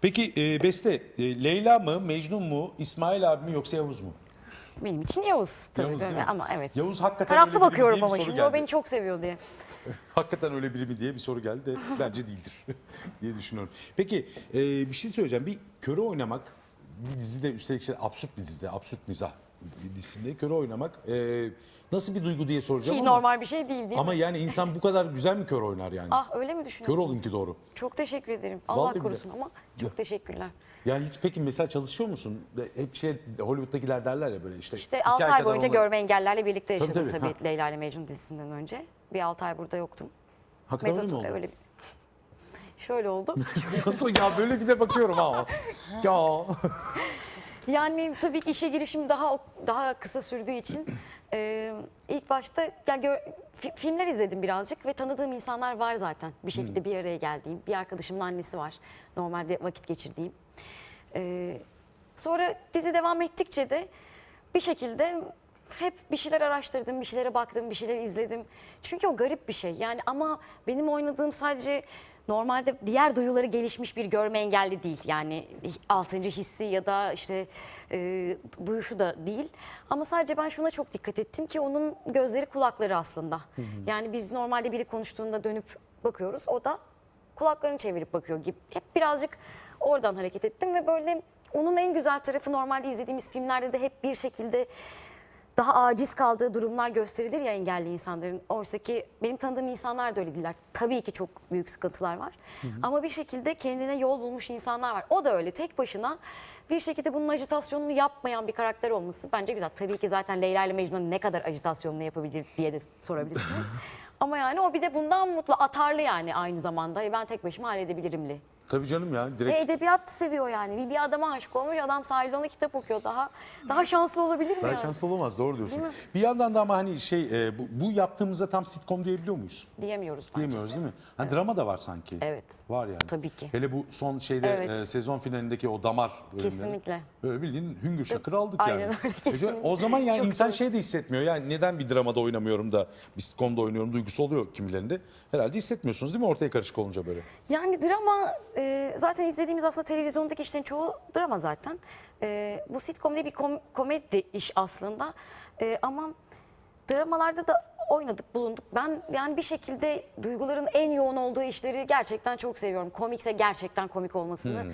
Peki e, Beste, e, Leyla mı, Mecnun mu, İsmail abi mi yoksa Yavuz mu? Benim için Yavuz tabii Yavuz değil mi? ama evet. Yavuz hakikaten Taraflı öyle biri mi bakıyorum diye bir ama soru şimdi geldi. o beni çok seviyor diye. Hakikaten öyle biri mi diye bir soru geldi de bence değildir diye düşünüyorum. Peki e, bir şey söyleyeceğim. Bir körü oynamak bir dizide üstelik işte absürt bir dizide, absürt mizah dizisinde körü oynamak e, nasıl bir duygu diye soracağım Hiç ama, normal bir şey değil değil ama mi? yani insan bu kadar güzel mi kör oynar yani? Ah öyle mi kör düşünüyorsunuz? olun ki doğru. Çok teşekkür ederim. Allah Vallahi korusun ama çok teşekkürler. Yani hiç peki mesela çalışıyor musun? Hep şey Hollywood'dakiler derler ya böyle işte. İşte iki 6 ay kadar boyunca olmadı. görme engellerle birlikte yaşadım tabii, tabii, ha. Leyla ile Mecnun dizisinden önce. Bir 6 ay burada yoktum. Hakikaten öyle mi oldu? öyle bir... Şöyle oldu. Nasıl ya böyle bir de bakıyorum ha. ya. Yani tabii ki işe girişim daha daha kısa sürdüğü için e, ilk başta yani gö- fi- filmler izledim birazcık ve tanıdığım insanlar var zaten. Bir şekilde bir araya geldiğim. Bir arkadaşımın annesi var. Normalde vakit geçirdiğim. E, sonra dizi devam ettikçe de bir şekilde hep bir şeyler araştırdım, bir şeylere baktım, bir şeyler izledim. Çünkü o garip bir şey. Yani ama benim oynadığım sadece normalde diğer duyuları gelişmiş bir görme engelli değil. Yani altıncı hissi ya da işte e, duyuşu da değil. Ama sadece ben şuna çok dikkat ettim ki onun gözleri kulakları aslında. Yani biz normalde biri konuştuğunda dönüp bakıyoruz. O da kulaklarını çevirip bakıyor gibi. Hep birazcık oradan hareket ettim ve böyle onun en güzel tarafı normalde izlediğimiz filmlerde de hep bir şekilde daha aciz kaldığı durumlar gösterilir ya engelli insanların. Oysa ki benim tanıdığım insanlar da öyle değiller. Tabii ki çok büyük sıkıntılar var. Ama bir şekilde kendine yol bulmuş insanlar var. O da öyle tek başına bir şekilde bunun ajitasyonunu yapmayan bir karakter olması bence güzel. Tabii ki zaten Leyla ile Mecnun ne kadar ajitasyonunu yapabilir diye de sorabilirsiniz. Ama yani o bir de bundan mutlu, atarlı yani aynı zamanda. E Ben tek başıma halledebilirimli. Tabii canım ya Ve direkt. edebiyat seviyor yani. Bir, bir adama aşık olmuş adam sahilde ona kitap okuyor. Daha daha şanslı olabilir mi Daha yani? şanslı olamaz doğru diyorsun. Değil mi? Bir yandan da ama hani şey e, bu, bu yaptığımızda tam sitcom diyebiliyor muyuz? Diyemiyoruz bence. Diyemiyoruz değil mi? Ha, drama da var sanki. Evet. Var yani. Tabii ki. Hele bu son şeyde Evet. e, sezon finalindeki o damar bölümleri. Kesinlikle. Böyle bildiğin hüngür şakır aldık Aynen yani. öyle, E, kesinlikle. O zaman yani Çok insan doğru. şey de hissetmiyor. Yani neden bir dramada oynamıyorum da bir sitcomda oynuyorum duygusu oluyor kimilerinde. Herhalde hissetmiyorsunuz değil mi ortaya karışık olunca böyle? Yani drama e, zaten izlediğimiz aslında televizyondaki işlerin çoğu drama zaten. E, bu sitcom değil bir kom- komedi iş aslında. E, ama dramalarda da oynadık, bulunduk. Ben yani bir şekilde duyguların en yoğun olduğu işleri gerçekten çok seviyorum. Komikse gerçekten komik olmasını,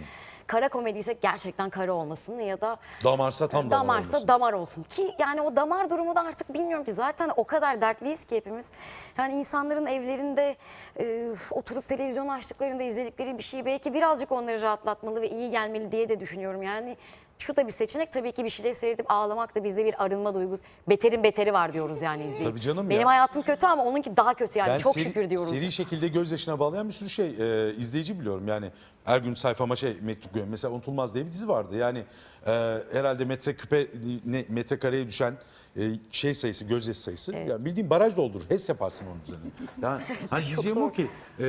kara komediyse gerçekten kara olmasını ya da Damarsa tam damar damarsa olmasın. damar olsun. Ki yani o damar durumu da artık bilmiyorum ki zaten o kadar dertliyiz ki hepimiz. Yani insanların evlerinde e, oturup televizyon açtıklarında izledikleri bir şey belki birazcık onları rahatlatmalı ve iyi gelmeli diye de düşünüyorum. Yani şu da bir seçenek tabii ki bir şeyleri seyredip ağlamak da bizde bir arınma duygusu. Beterin beteri var diyoruz yani izleyip. Tabii canım Benim ya. hayatım kötü ama onunki daha kötü yani Ben çok seri- şükür diyoruz. Seri şekilde gözyaşına bağlayan bir sürü şey e, izleyici biliyorum. Yani her gün sayfama şey mektup gönderiyorum. Mesela Unutulmaz diye bir dizi vardı. Yani e, herhalde metreküpe ne metrekareye düşen e, şey sayısı, gözyaşı sayısı. Yani bildiğin baraj doldurur. HES yaparsın onun üzerine. Yani hani diyeceğim o ki e,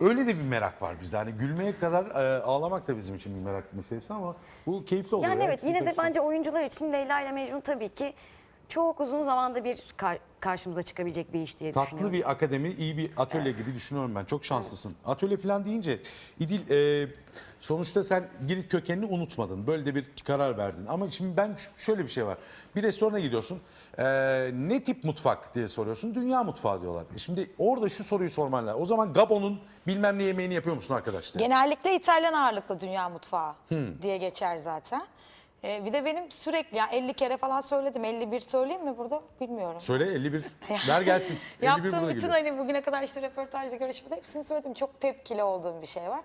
öyle de bir merak var bizde. Hani gülmeye kadar e, ağlamak da bizim için bir merak meselesi ama bu keyifli oluyor. Yani ya. evet yine de bence oyuncular için Leyla ile Mecnun tabii ki çok uzun zamanda bir kar- karşımıza çıkabilecek bir iş diye Tatlı düşünüyorum. bir akademi, iyi bir atölye gibi düşünüyorum ben. Çok şanslısın. Atölye falan deyince İdil e, sonuçta sen Girit kökenini unutmadın. Böyle de bir karar verdin. Ama şimdi ben ş- şöyle bir şey var. Bir restorana gidiyorsun. e, ne tip mutfak diye soruyorsun. Dünya mutfağı diyorlar. E Şimdi orada şu soruyu sorman lazım. O zaman Gabon'un bilmem ne yemeğini yapıyor musun arkadaşlar? Genellikle İtalyan ağırlıklı dünya mutfağı diye geçer zaten. Ee, bir de benim sürekli yani 50 kere falan söyledim. 51 söyleyeyim mi burada bilmiyorum. Söyle 51. Ver gelsin. 51 Yaptığım burada bütün geliyor. hani bugüne kadar işte röportajda görüşmede hepsini söyledim. Çok tepkili olduğum bir şey var.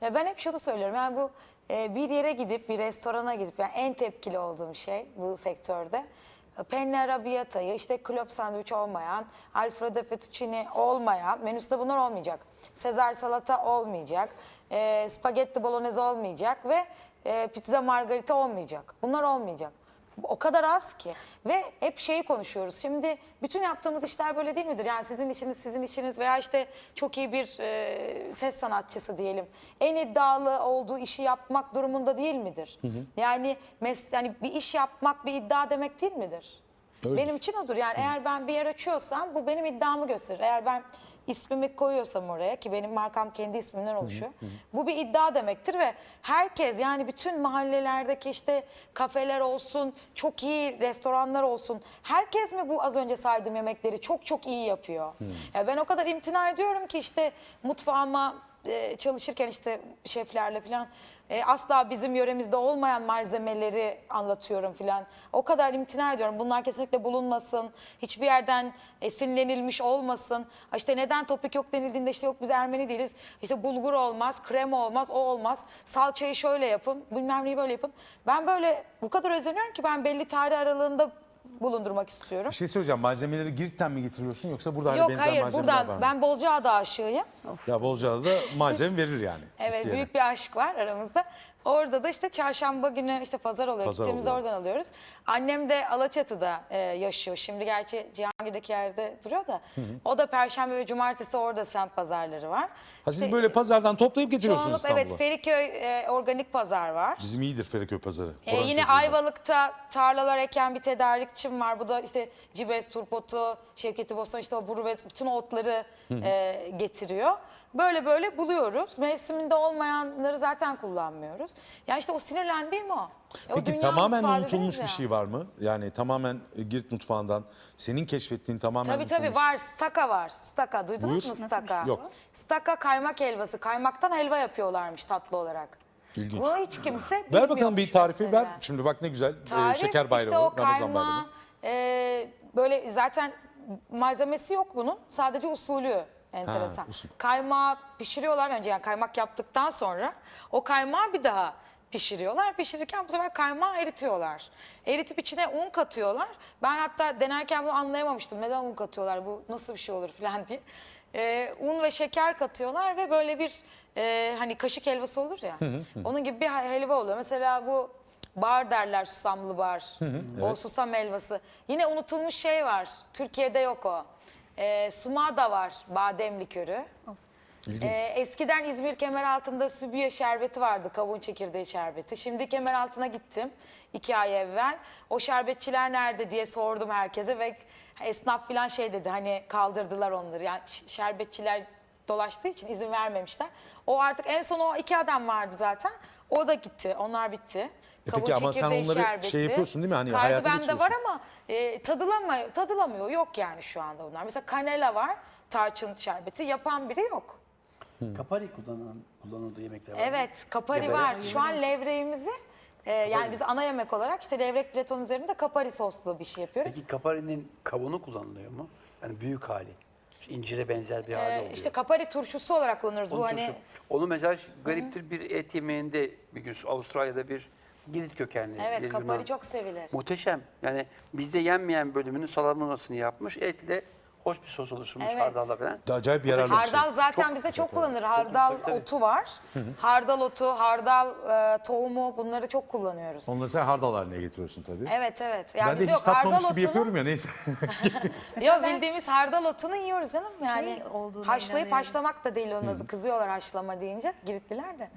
Ya ben hep şunu söylüyorum yani bu e, bir yere gidip bir restorana gidip yani en tepkili olduğum şey bu sektörde penne arrabbiata'yı işte klop sandviç olmayan, alfredo fettuccine olmayan, menüsünde bunlar olmayacak. Sezar salata olmayacak, e, spagetti bolognese olmayacak ve e, pizza margarita olmayacak. Bunlar olmayacak. O kadar az ki ve hep şeyi konuşuyoruz. Şimdi bütün yaptığımız işler böyle değil midir? Yani sizin işiniz, sizin işiniz veya işte çok iyi bir e, ses sanatçısı diyelim. En iddialı olduğu işi yapmak durumunda değil midir? Yani mes yani bir iş yapmak bir iddia demek değil midir? Öyle. Benim için odur. Yani eğer ben bir yer açıyorsam bu benim iddiamı gösterir. Eğer ben ismimi koyuyorsam oraya ki benim markam kendi ismimden oluşuyor. Bu bir iddia demektir ve herkes yani bütün mahallelerdeki işte kafeler olsun, çok iyi restoranlar olsun. Herkes mi bu az önce saydığım yemekleri çok çok iyi yapıyor? Ya ben o kadar imtina ediyorum ki işte mutfağıma e, çalışırken işte şeflerle falan e, asla bizim yöremizde olmayan malzemeleri anlatıyorum falan. O kadar imtina ediyorum. Bunlar kesinlikle bulunmasın. Hiçbir yerden esinlenilmiş olmasın. Ha İşte neden topik yok denildiğinde işte yok biz Ermeni değiliz. İşte bulgur olmaz, krema olmaz, o olmaz. Salçayı şöyle yapın, bilmem neyi böyle yapın. Ben böyle bu kadar özeniyorum ki ben belli tarih aralığında bulundurmak istiyorum. Bir şey söyleyeceğim. Malzemeleri Girit'ten mi getiriyorsun yoksa burada hani Yok benzer hayır malzemeler var buradan mı? ben Bozcaada aşığıyım. Ya Bolca'da da malzeme verir yani. Evet isteyene. büyük bir aşk var aramızda. Orada da işte çarşamba günü işte pazar oluyor. Pazar Gittiğimizde oluyor. oradan alıyoruz. Annem de Alaçatı'da e, yaşıyor. Şimdi gerçi Cihangir'deki yerde duruyor da. O da perşembe ve cumartesi orada semt pazarları var. Ha siz İşte, böyle pazardan toplayıp getiriyorsunuz İstanbul'a. evet Feriköy e, organik pazar var. Bizim iyidir Feriköy pazarı. Oranın yine. Ayvalık'ta tarlalar eken bir tedarikçim var. Bu da işte Cibes, Turpotu, Şevketi Bostan işte o Vurves bütün otları e, getiriyor. Böyle böyle buluyoruz. Mevsiminde olmayanları zaten kullanmıyoruz. Ya işte o sinirlendiğim o. E, o Peki dünya tamamen mutfağı unutulmuş dediniz bir ya. şey var mı? Yani tamamen e, Girit mutfağından senin keşfettiğin tamamen Tabii tabii unutulmuş. var. Staka var. Staka. Duydunuz Buyur. mu staka? Yok. Staka kaymak helvası. Kaymaktan helva yapıyorlarmış tatlı olarak. İlginç. Bunu hiç kimse Ver bakalım bir tarifi mesela. ver. Şimdi bak ne güzel. e, Tarif şeker bayramı, işte o Ramazan bayramı. e, böyle zaten malzemesi yok bunun. Sadece usulü enteresan. usul. Kaymağı pişiriyorlar önce yani kaymak yaptıktan sonra o kaymağı bir daha pişiriyorlar. Pişirirken bu sefer kaymağı eritiyorlar. Eritip içine un katıyorlar. Ben hatta denerken bunu anlayamamıştım. Neden un katıyorlar? Bu nasıl bir şey olur falan diye. E, un ve şeker katıyorlar ve böyle bir e, hani kaşık helvası olur ya. Onun gibi bir helva oluyor. Mesela bu Bar derler susamlı bar. O susam helvası. Yine unutulmuş şey var. Türkiye'de yok o. Ee, sumada var badem likörü. İlginç. Ee, eskiden İzmir Kemeraltı'nda sübüye şerbeti vardı. Kavun çekirdeği şerbeti. Şimdi Kemeraltı'na gittim iki ay evvel. O şerbetçiler nerede diye sordum herkese ve esnaf falan şey dedi hani kaldırdılar onları. Yani şerbetçiler dolaştığı için izin vermemişler. O artık en son o iki adam vardı zaten. O da gitti. Onlar bitti. E peki ama sen onları şey yapıyorsun değil mi? Hani Kaydı hayata bende var geçiriyorsun. ama e, tadılamıyor, tadılamıyor. Yok yani şu anda bunlar. Mesela kanela var. Tarçın şerbeti. Yapan biri yok. Kapari kullanan, kullanıldığı yemekler var. Evet, kapari Yemeğe- var. Şu an levreğimizi e, yani biz ana yemek olarak işte levrek fileton üzerinde kapari soslu bir şey yapıyoruz. Peki kaparinin kabuğunu kullanılıyor mu? Yani büyük hali. İncire benzer bir hali E, oluyor. işte kapari turşusu olarak kullanıyoruz. Onun Bu hani turşu. Onu mesela gariptir bir et yemeğinde bir gün Avustralya'da bir Girit kökenli. evet kapari Yunan. çok sevilir. Muhteşem. Yani bizde yenmeyen bölümünün salamonasını yapmış. Etle hoş bir sos oluşturmuş Evet. hardalla falan. Acayip yararlı bir şey. Hardal zaten Çok bizde çok kullanılır. Hardal tabii. otu var. Hardal otu, hardal e, tohumu bunları çok kullanıyoruz. Onları sen hardal haline getiriyorsun tabii. Evet evet. Yani ben de biz hiç yok tatmamış hardal gibi otunu. yapıyorum ya neyse. Yok bildiğimiz hardal otunu yiyoruz canım. Yani olduğuna haşlayıp inanıyorum. haşlamak da değil onun adı. Kızıyorlar haşlama deyince Giritliler de.